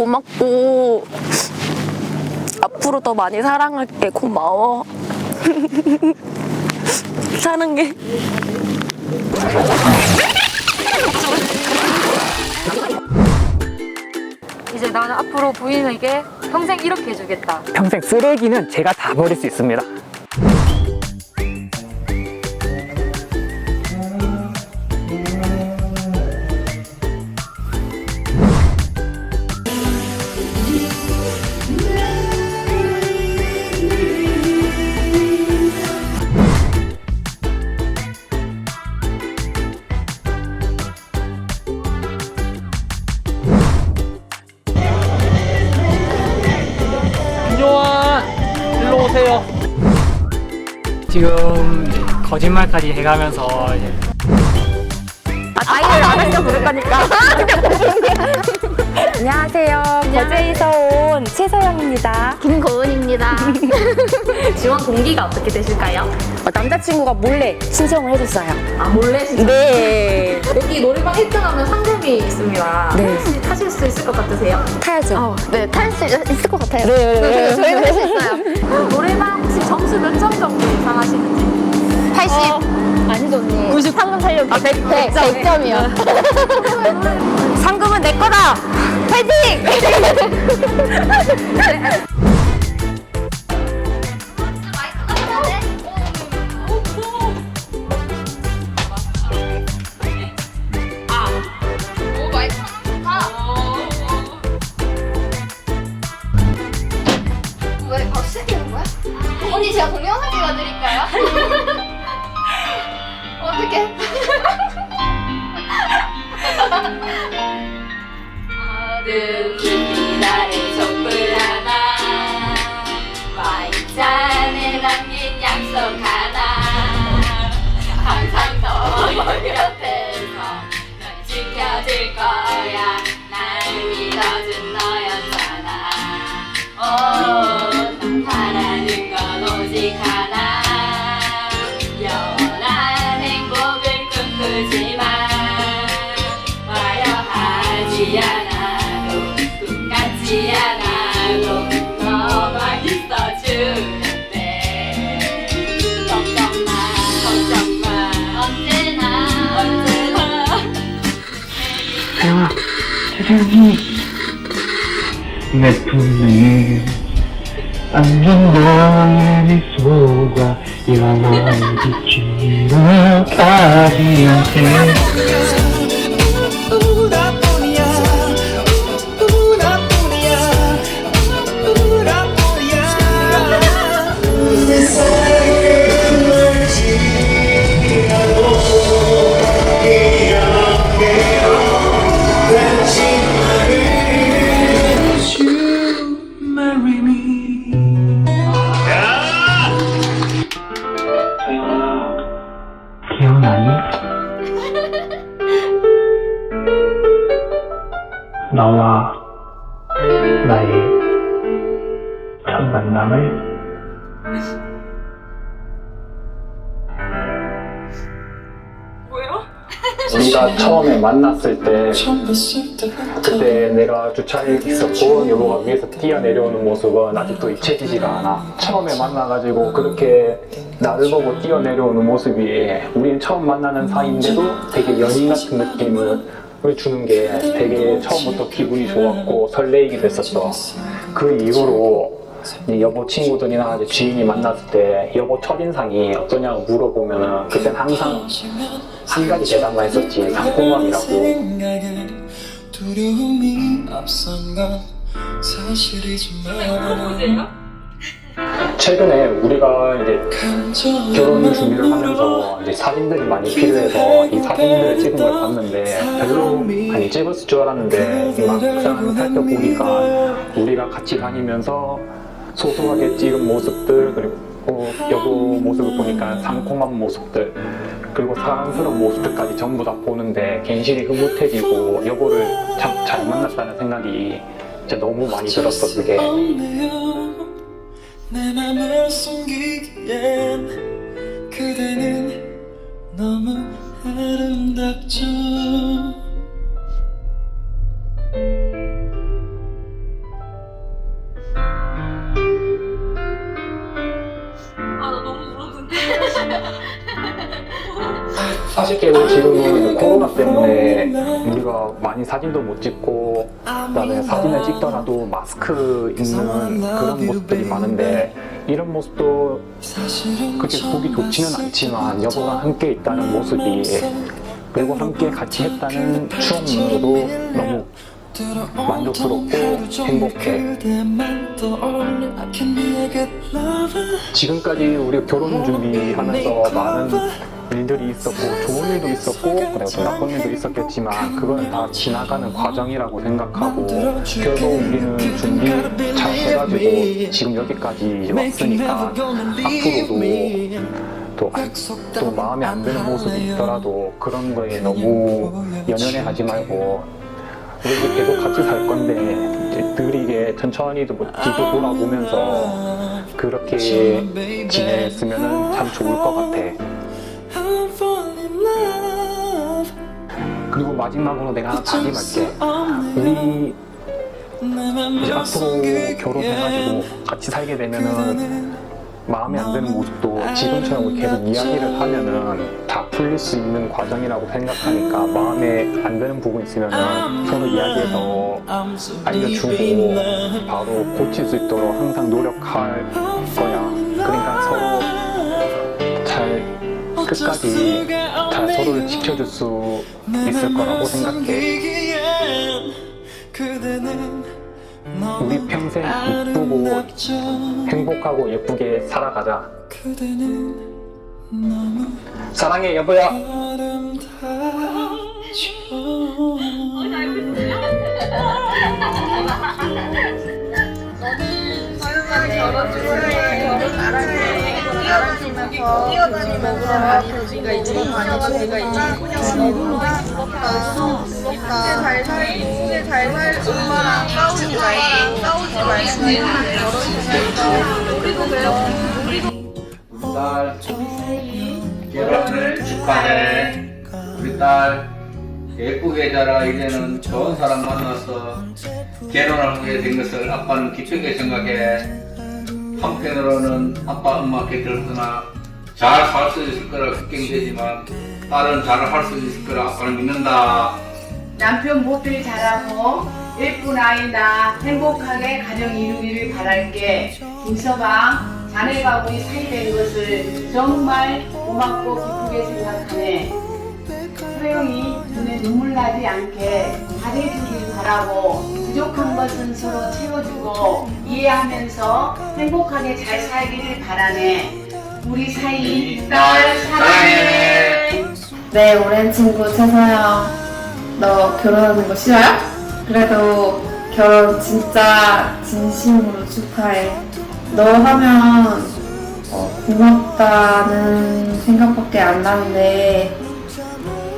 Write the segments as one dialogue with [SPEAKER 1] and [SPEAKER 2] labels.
[SPEAKER 1] 고맙고 앞으로 더 많이 사랑할게 고마워 사랑해
[SPEAKER 2] 이제 나는 앞으로 부인에게 평생 이렇게 해주겠다.
[SPEAKER 3] 평생 쓰레기는 제가 다 버릴 수 있습니다. 거짓말까지 해가면서 이제
[SPEAKER 1] 아 아이를 안 하니까 부를 거니까
[SPEAKER 4] 안녕하세요. 거제에서 온 최서영입니다.
[SPEAKER 5] 김고은입니다. 지원 동기가 어떻게 되실까요?
[SPEAKER 4] 어, 남자친구가 몰래 신청을 해줬어요.
[SPEAKER 5] 아 몰래 진짜
[SPEAKER 4] 네.
[SPEAKER 5] 여기 놀이방 1등하면 상금이 있습니다.
[SPEAKER 4] 네.
[SPEAKER 5] 혹시 타실 수 있을 것 같으세요?
[SPEAKER 4] 타야죠.
[SPEAKER 5] 네, 탈 수 있을 것 같아요.
[SPEAKER 4] 네, 네, 네.
[SPEAKER 5] 저희도 할수 있어요. 놀이방 혹시 점수 몇 점 정도 예상하시는지?
[SPEAKER 4] 80. 아니죠, 언니. 90. 상금 살려고. 아, 100, 100, 100 점이요.
[SPEAKER 1] 상금은 내 거다 파이
[SPEAKER 6] 내 품에 안긴 너의 미소가 영원히 비추는 아기한
[SPEAKER 3] 우리가 처음에 만났을 때 그때 내가 주차에 있었고 여보가 위에서 뛰어내려오는 모습은 아직도 잊혀지지가 않아. 처음에 만나가지고 그렇게 나를 보고 뛰어내려오는 모습이 우리는 처음 만나는 사이인데도 되게 연인 같은 느낌을 주는 게 되게 처음부터 기분이 좋았고 설레이기도 했었어. 그 이후로 여보 친구들이나 이제 지인이 만났을 때 여보 첫인상이 어떠냐고 물어보면은 그땐 항상 한 가지 대답만 했었지.
[SPEAKER 7] 사실이지만
[SPEAKER 3] 최근에 우리가 이제 결혼 준비를 하면서 이제 사진들이 많이 필요해서 이 사진들을 찍은 걸 봤는데 별로 많이 찍었을 줄 알았는데 이 막상 살펴보니까 우리가 같이 다니면서 소소하게 찍은 모습들 그리고 여보 모습을 보니까 상콤한 모습들 그리고 사랑스러운 모습들까지 전부 다 보는데 괜시리 흐뭇해지고 여보를 참 잘 만났다는 생각이 진짜 너무 많이 들었어 그게.
[SPEAKER 7] 내 맘을 숨기기엔 그대는 너무 아름답죠
[SPEAKER 3] 아쉽게도 지금은 코로나 때문에 우리가 많이 사진도 못 찍고 그다음에 사진을 찍더라도 마스크 있는 그런 모습들이 많은데 이런 모습도 그렇게 보기 좋지는 않지만 여보가 함께 있다는 모습이 그리고 함께 같이 했다는 추억만으로도 너무 만족스럽고 행복해. 지금까지 우리 결혼 준비하면서 많은 일들이 있었고 좋은 일도 있었고 그리고 또 나쁜 일도 있었겠지만 그거는 다 지나가는 과정이라고 생각하고 결국 우리는 준비 잘 해가지고 지금 여기까지 왔으니까 앞으로도 또, 또 마음에 안 드는 모습이 있더라도 그런 거에 너무 연연해 하지 말고 우리 계속 같이 살 건데 이제 느리게 천천히 도 뒤도 돌아보면서 그렇게 지냈으면 참 좋을 것 같아. 그리고 마지막으로 내가 하나 다짐할게. 우리 이제 앞으로 결혼해가지고 같이 살게 되면은 마음에 안 드는 모습도 지금처럼 우리 계속 이야기를 하면은 다 풀릴 수 있는 과정이라고 생각하니까 마음에 안 드는 부분 있으면은 서로 이야기해서 알려주고 바로 고칠 수 있도록 항상 노력할 거야. 그러니까 서로 잘 끝까지 잘 서로를 지켜줄 수 있을 거라고 생각해. 우리 평생 이쁘고 행복하고 예쁘게 살아가자. 사랑해 여보야.
[SPEAKER 8] 딸 결혼을 축하해 우리 딸 예쁘게 자라 이제는 좋은 사람 만나서 결혼하게 된 것을 아빠는 기쁘게 생각해 한편으로는 아빠 엄마 곁을 떠나 잘 살 수 있을 거라 걱정되지만 딸은 잘 할 수 있을 거라 아빠는 믿는다.
[SPEAKER 9] 남편 모두 잘하고 예쁜 아이 나 행복하게 가정 이루기를 바랄게. 김서방 자네가 우리 사이 된 것을 정말 고맙고 기쁘게 생각하네. 소영이 눈에 눈물 나지 않게 잘해주길 바라고 부족한 것은 서로 채워주고 이해하면서 행복하게 잘 살기를 바라네 우리 사이 딸 사랑해
[SPEAKER 4] 네, 오랜 친구 최서영. 너 결혼하는 거 싫어요? 그래도 결혼 진짜 진심으로 축하해. 너 하면 어, 고맙다는 생각밖에 안 나는데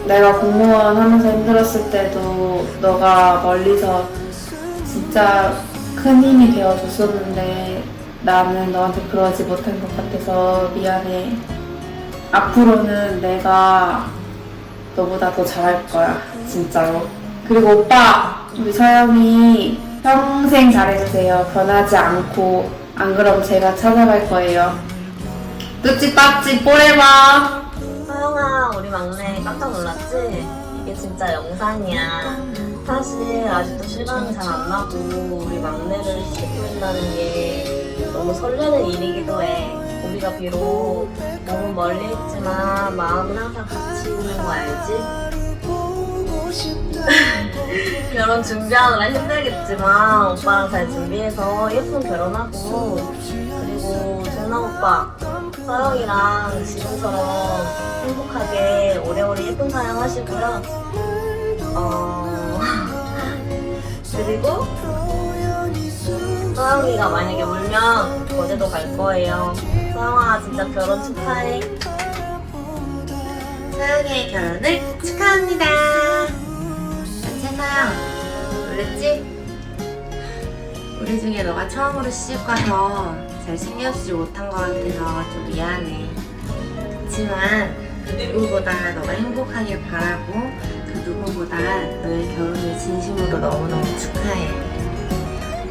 [SPEAKER 4] 내가 공무원 하면서 힘들었을 때도 너가 멀리서 진짜 큰 힘이 되어줬었는데 나는 너한테 그러지 못한 것 같아서 미안해. 앞으로는 내가 너보다 더 잘할 거야, 진짜로. 그리고 오빠, 우리 서영이 평생 잘해주세요. 변하지 않고. 안 그럼 제가 찾아갈 거예요. 뚜찌 따찌 뽀레바.
[SPEAKER 10] 서영아, 우리 막내 깜짝 놀랐지? 이게 진짜 영상이야. 사실 아직도 실감이 잘 안 나고 우리 막내를 시켜준다는 게 너무 설레는 일이기도 해. 우리가 비록 너무 멀리 있지만 마음은 항상 같이 있는 거 알지? 결혼 준비하느라 힘들겠지만 오빠랑 잘 준비해서 예쁜 결혼하고 그리고 정남 오빠 서영이랑 지금처럼 행복하게 오래오래 예쁜 사랑 하시고요. 어 그리고 서영이가 만약에 울면 어제도 갈 거예요. 서영아 진짜 결혼 축하해. 서영이의 결혼을 축하합니다. 세나야 놀랬지? 우리 중에 너가 처음으로 시집 가서 잘 챙겨주지 못한 것 같아서 좀 미안해. 그렇지만 그 누구보다 너가 행복하길 바라고 그 누구보다 너의 결혼을 진심으로 너무너무 축하해.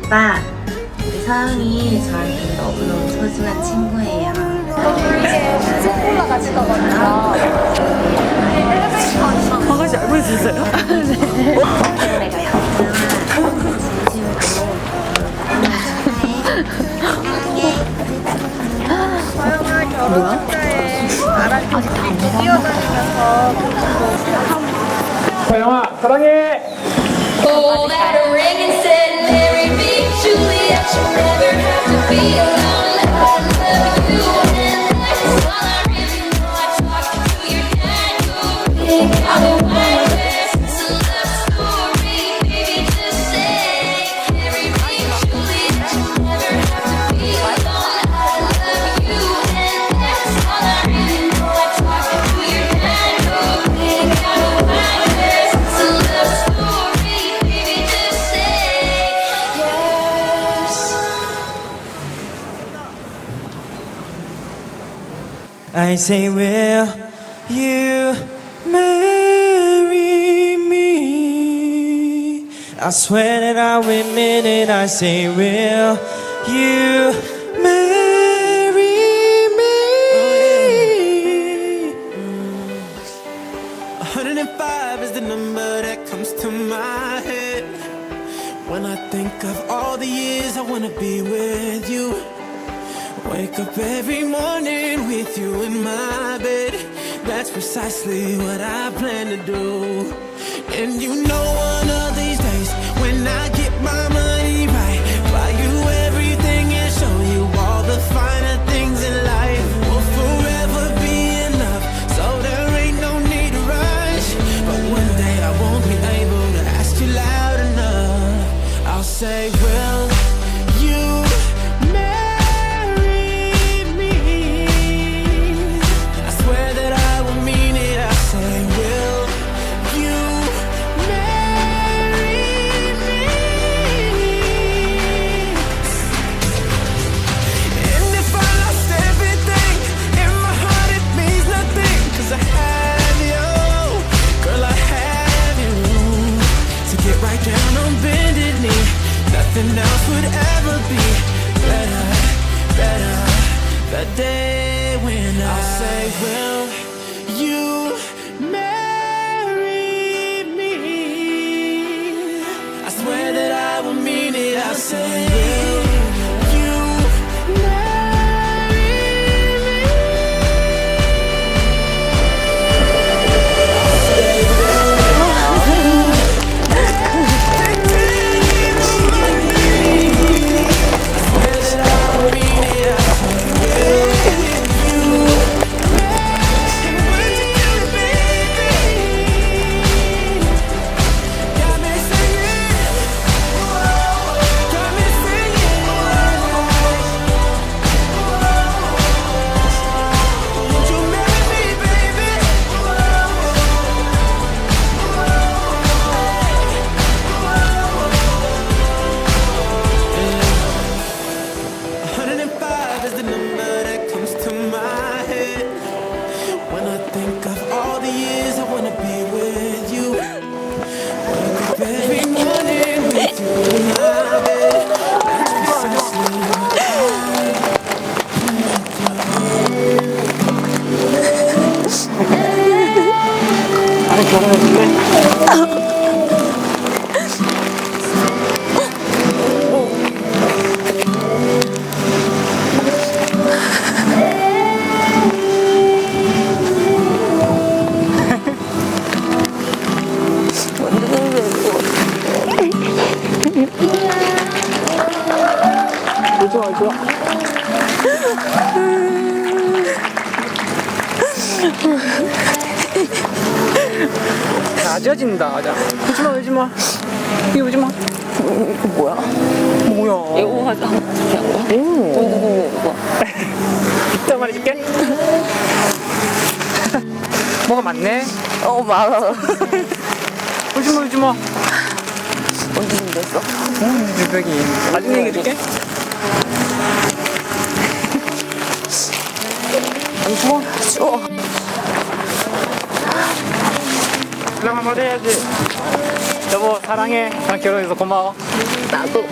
[SPEAKER 10] 오빠, 우리 사랑이 저한테 너무너무 소중한 친구예요.
[SPEAKER 4] 콜라 같이 가거든요.
[SPEAKER 1] 아가씨 알고 있었어요?
[SPEAKER 3] 서영아 사랑해
[SPEAKER 11] Hold that ring and said, marry me, Juliet. You'll never have to be alone. I love you, and that's all I really know. I talked to your dad, you're big. Otherwise, I say,
[SPEAKER 7] will you marry me? I swear that I will mean it. I say, will you marry me? 105 is the number that comes to my head. When I think of all the years I wanna be with you. Wake up every morning with you in precisely what I plan to do. And you know, one of these
[SPEAKER 1] 좋아
[SPEAKER 12] 낮아진다. 맞아 오지마 오지마. 이 오지마.
[SPEAKER 1] 이거 뭐야?
[SPEAKER 12] 뭐야?
[SPEAKER 1] 이거 하자 오.
[SPEAKER 12] 이따 말해줄게. 뭐가 많네?
[SPEAKER 1] 어 많아.
[SPEAKER 12] 오지마 오지마.
[SPEAKER 1] 언제 준비했어?
[SPEAKER 12] 물백이. 나중에 얘기해줄게. 안 추워?
[SPEAKER 1] 추워
[SPEAKER 12] 그럼 한번 해야지 여보 사랑해 난 결혼해서 고마워
[SPEAKER 13] 나도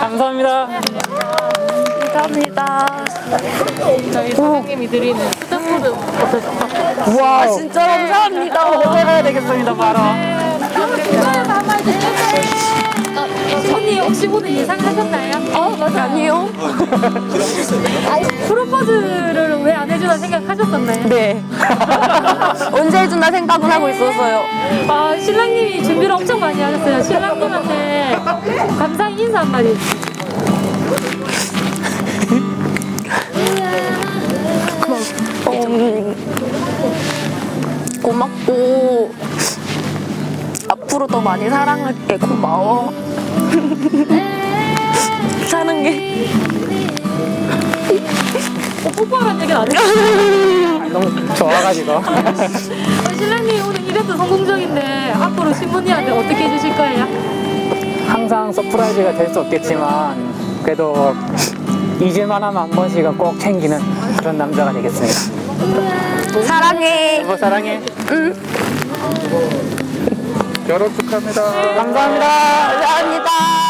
[SPEAKER 8] 감사합니다.
[SPEAKER 13] 감사합니다.
[SPEAKER 2] 저희 사장님이 드리는 스타푸드 어떠셨어요?
[SPEAKER 8] 우와.
[SPEAKER 13] 아, 진짜 감사합니다.
[SPEAKER 8] 먹어야 되겠습니다, 바로.
[SPEAKER 2] 언니 혹시 오늘 예상하셨나요?
[SPEAKER 13] 어, 맞아. 아니요.
[SPEAKER 2] 프로포즈를 왜 안 해주나 생각하셨었나요?
[SPEAKER 13] 네. 언제 해준다 생각은 하고 있었어요.
[SPEAKER 2] 아, 신랑님이 준비를 엄청 많이 하셨어요. 신랑님한테 감사 인사 한마디.
[SPEAKER 13] 음, 고맙고 앞으로 더 많이 사랑할게 고마워 사랑해
[SPEAKER 2] 어, 뽀뽀하라는 얘기는 안 했어요.
[SPEAKER 8] 너무 좋아가지고.
[SPEAKER 2] 어, 신랑님 오늘 이벤트 성공적인데 앞으로 신부님한테 어떻게 해주실 거예요?
[SPEAKER 8] 항상 서프라이즈가 될 수 없겠지만, 그래도 잊을만 하면 한 번씩은 꼭 챙기는 그런 남자가 되겠습니다.
[SPEAKER 13] 사랑해
[SPEAKER 8] 여보, 사랑해.
[SPEAKER 12] 결혼 축하합니다.
[SPEAKER 8] 감사합니다.
[SPEAKER 13] 감사합니다